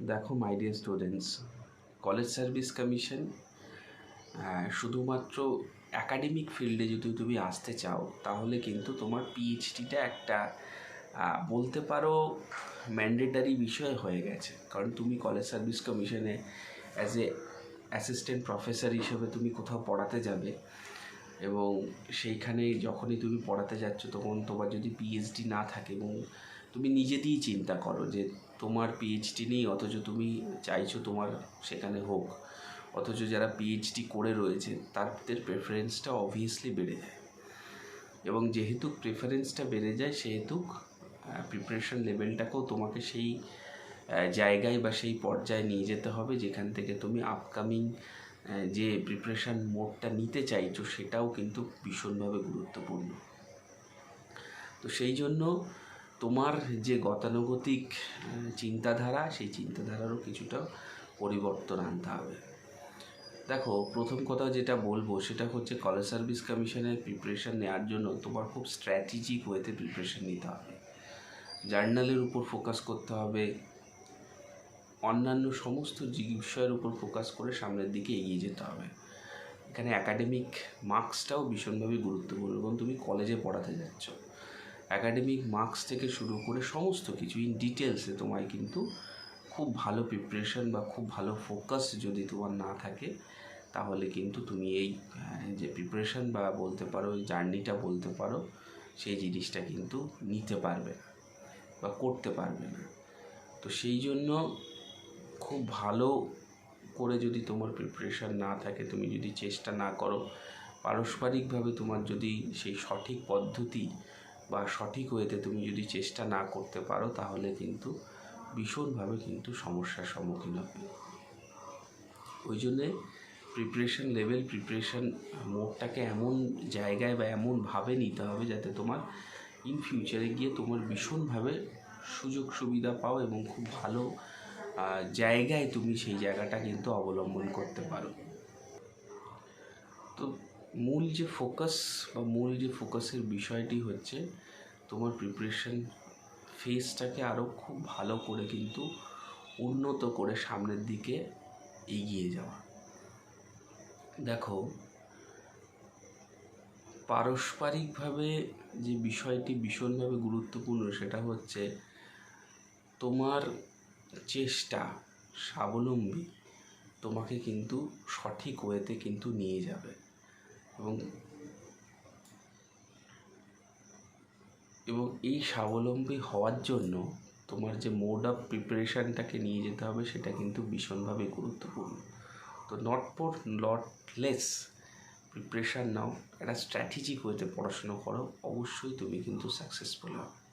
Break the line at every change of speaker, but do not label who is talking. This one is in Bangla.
দেখো my dear students college service commission শুধুমাত্র একাডেমিক ফিল্ডে যদি তুমি আসতে চাও, তাহলে কিন্তু তোমার পিএইচডিটা একটা বলতে পারো ম্যান্ডেটারি বিষয় হয়ে গেছে। কারণ তুমি কলেজ সার্ভিস কমিশনে অ্যাজ এ অ্যাসিস্ট্যান্ট প্রফেসর হিসেবে তুমি কোথাও পড়াতে যাবে এবং সেইখানে যখনই তুমি পড়াতে যাচ্ছ, তখন তোমার যদি পিএইচডি না থাকে এবং তুমি নিজে দিয়েই চিন্তা করো যে তোমার পিএইচডি নেই, অথচ তুমি চাইছো তোমার সেখানে হোক। অথচ যারা পিএইচডি করে রয়েছে, তাদের প্রেফারেন্সটা অবভিয়াসলি বেড়ে যায়। এবং যেহেতু প্রেফারেন্সটা বেড়ে যায়, সেহেতু প্রিপারেশন লেভেলটাকেও তোমাকে সেই জায়গায় বা সেই পর্যায়ে নিয়ে যেতে হবে, যেখান থেকে তুমি আপকামিং যে প্রিপারেশন মোডটা নিতে চাইছো, সেটাও কিন্তু ভীষণভাবে গুরুত্বপূর্ণ। তো সেই জন্য তোমার যে গতানুগতিক চিন্তাধারা, সেই চিন্তাধারারও কিছুটা পরিবর্তন আনতে হবে। দেখো, প্রথম কথা যেটা বলব, সেটা হচ্ছে কলেজ সার্ভিস কমিশনের প্রিপারেশান নেওয়ার জন্য তোমার খুব স্ট্র্যাটেজিক ওয়েতে প্রিপারেশান নিতে হবে। জার্নালের উপর ফোকাস করতে হবে। অন্যান্য সমস্ত বিষয়ের উপর ফোকাস করে সামনের দিকে এগিয়ে যেতে হবে। এখানে একাডেমিক মার্কসটাও ভীষণভাবে গুরুত্বপূর্ণ, এবং তুমি কলেজে পড়াতে যাচ্ছ। একাডেমিক মার্কস থেকে শুরু করে সমস্ত কিছু ইন ডিটেলসে তোমায় কিন্তু খুব ভালো প্রিপারেশন বা খুব ভালো ফোকাস যদি তোমার না থাকে, তাহলে কিন্তু তুমি এই যে প্রিপারেশন বা বলতে পারো, এই জার্নিটা বলতে পারো, সেই জিনিসটা কিন্তু নিতে পারবে বা করতে পারবে না। তো সেই জন্য খুব ভালো করে যদি তোমার প্রিপারেশন না থাকে, তুমি যদি চেষ্টা না করো, পারস্পরিকভাবে তোমার যদি সেই সঠিক পদ্ধতি বা সঠিক ওয়েতে তুমি যদি চেষ্টা না করতে পারো, তাহলে কিন্তু ভীষণভাবে কিন্তু সমস্যার সম্মুখীন হবে। ওই জন্যে প্রিপারেশন লেভেল প্রিপারেশন মোডটাকে এমন জায়গায় বা এমনভাবে নিতে হবে যাতে তোমার ইন ফিউচারে গিয়ে তোমার ভীষণভাবে সুযোগ সুবিধা পাও এবং খুব ভালো জায়গায় তুমি সেই জায়গাটা কিন্তু অবলম্বন করতে পারো। তো মূল যে ফোকাস বা মূল যে ফোকাসের বিষয়টি হচ্ছে তোমার প্রিপারেশন ফেসটাকে আরও খুব ভালো করে কিন্তু উন্নত করে সামনের দিকে এগিয়ে যাওয়া। দেখো, পারস্পরিকভাবে যে বিষয়টি ভীষণভাবে গুরুত্বপূর্ণ সেটা হচ্ছে তোমার চেষ্টা স্বাবলম্বী তোমাকে কিন্তু সঠিক ওয়েতে কিন্তু নিয়ে যাবে। এবং এবং এই স্বাবলম্বী হওয়ার জন্য তোমার যে মোড অফ প্রিপারেশানটাকে নিয়ে যেতে হবে সেটা কিন্তু ভীষণভাবে গুরুত্বপূর্ণ। তো not for not less preparation now. একটা স্ট্র্যাটেজিক ওয়েতে পড়াশুনো করো। অবশ্যই তুমি কিন্তু সাকসেসফুল হবে।